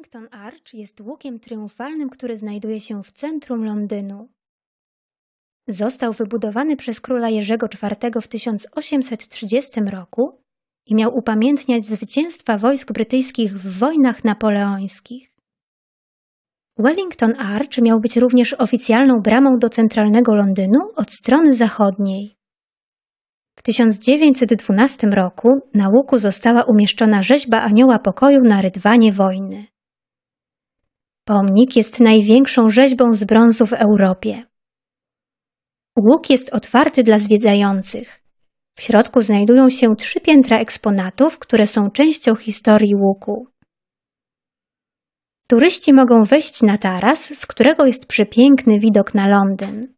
Wellington Arch jest łukiem triumfalnym, który znajduje się w centrum Londynu. Został wybudowany przez króla Jerzego IV w 1830 roku i miał upamiętniać zwycięstwa wojsk brytyjskich w wojnach napoleońskich. Wellington Arch miał być również oficjalną bramą do centralnego Londynu od strony zachodniej. W 1912 roku na łuku została umieszczona rzeźba anioła pokoju na rydwanie wojny. Pomnik jest największą rzeźbą z brązu w Europie. Łuk jest otwarty dla zwiedzających. W środku znajdują się trzy piętra eksponatów, które są częścią historii łuku. Turyści mogą wejść na taras, z którego jest przepiękny widok na Londyn.